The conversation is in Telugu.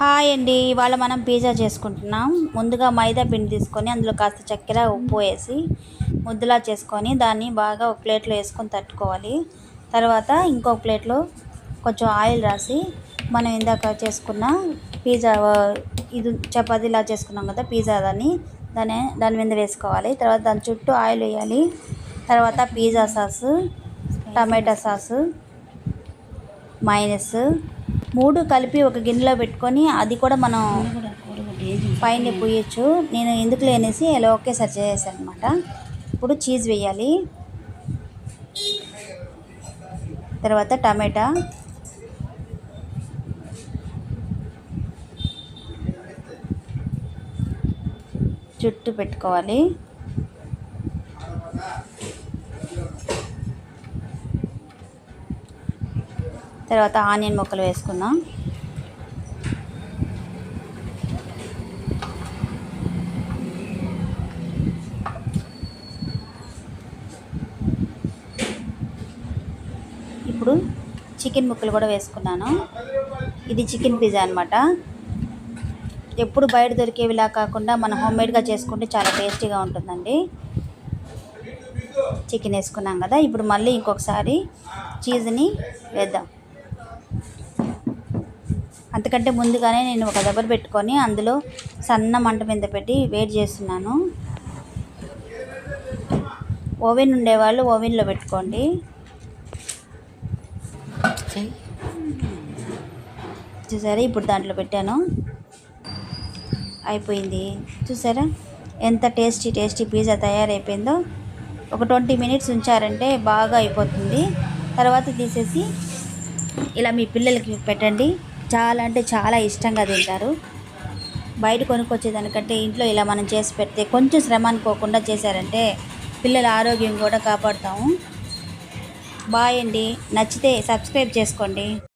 హాయ్ అండి ఇవాళ మనం పిజ్జా చేసుకుంటున్నాం. ముందుగా మైదా పిండి తీసుకొని అందులో కాస్త చక్కెర ఉప్పు వేసి ముద్దలా చేసుకొని దాన్ని బాగా ఒక ప్లేట్లో వేసుకొని తట్టుకోవాలి. తర్వాత ఇంకొక ప్లేట్లో కొంచెం ఆయిల్ రాసి మనం ఇందాక చేసుకున్న పిజ్జా ఇది చపాతీలా చేసుకున్నాం కదా పిజ్జా దాన్ని దాని దాని మీద వేసుకోవాలి. తర్వాత దాని చుట్టూ ఆయిల్ వేయాలి. తర్వాత pizza sauce tomato sauce mayonnaise మూడు కలిపి ఒక గిన్నెలో పెట్టుకొని అది కూడా మనం పైన పోయొచ్చు. నేను ఎందుకు లేనేసి ఇలా ఒకేసారి చేసేసాను అనమాట ఇప్పుడు చీజ్ వేయాలి. తర్వాత టమాటా. చుట్టూ పెట్టుకోవాలి. తర్వాత ఆనియన్ ముక్కలు వేసుకుందాం. ఇప్పుడు చికెన్ ముక్కలు కూడా వేసుకున్నాను. ఇది చికెన్ పిజ్జా అనమాట ఎప్పుడు బయట దొరికేవిలా కాకుండా మనం హోమ్మేడ్గా చేసుకుంటే చాలా టేస్టీగా ఉంటుందండి. చికెన్ వేసుకున్నాం కదా ఇప్పుడు మళ్ళీ ఇంకొకసారి చీజ్ని వేద్దాం. అంతకంటే ముందుగానే నేను ఒక దెబ్బలు పెట్టుకొని అందులో సన్న మంట మీద పెట్టి వేడి చేస్తున్నాను. ఓవెన్ ఉండేవాళ్ళు ఓవెన్లో పెట్టుకోండి. చూసారా? ఇప్పుడు దాంట్లో పెట్టాను. అయిపోయింది. చూసారా? ఎంత టేస్టీ టేస్టీ పిజ్జా తయారైపోయిందో. ఒక ట్వంటీ మినిట్స్ ఉంచారంటే బాగా అయిపోతుంది. తర్వాత తీసేసి ఇలా మీ పిల్లలకి పెట్టండి. చాలా అంటే చాలా ఇష్టంగా తింటారు. బయట కొనుక్కొచ్చేదానికంటే ఇంట్లో ఇలా మనం చేసి పెడితే కొంచెం శ్రమ అనుకోకుండా చేశారంటే పిల్లల ఆరోగ్యం కూడా కాపాడుతాము. బాయ్ అండి. నచ్చితే సబ్స్క్రైబ్ చేసుకోండి.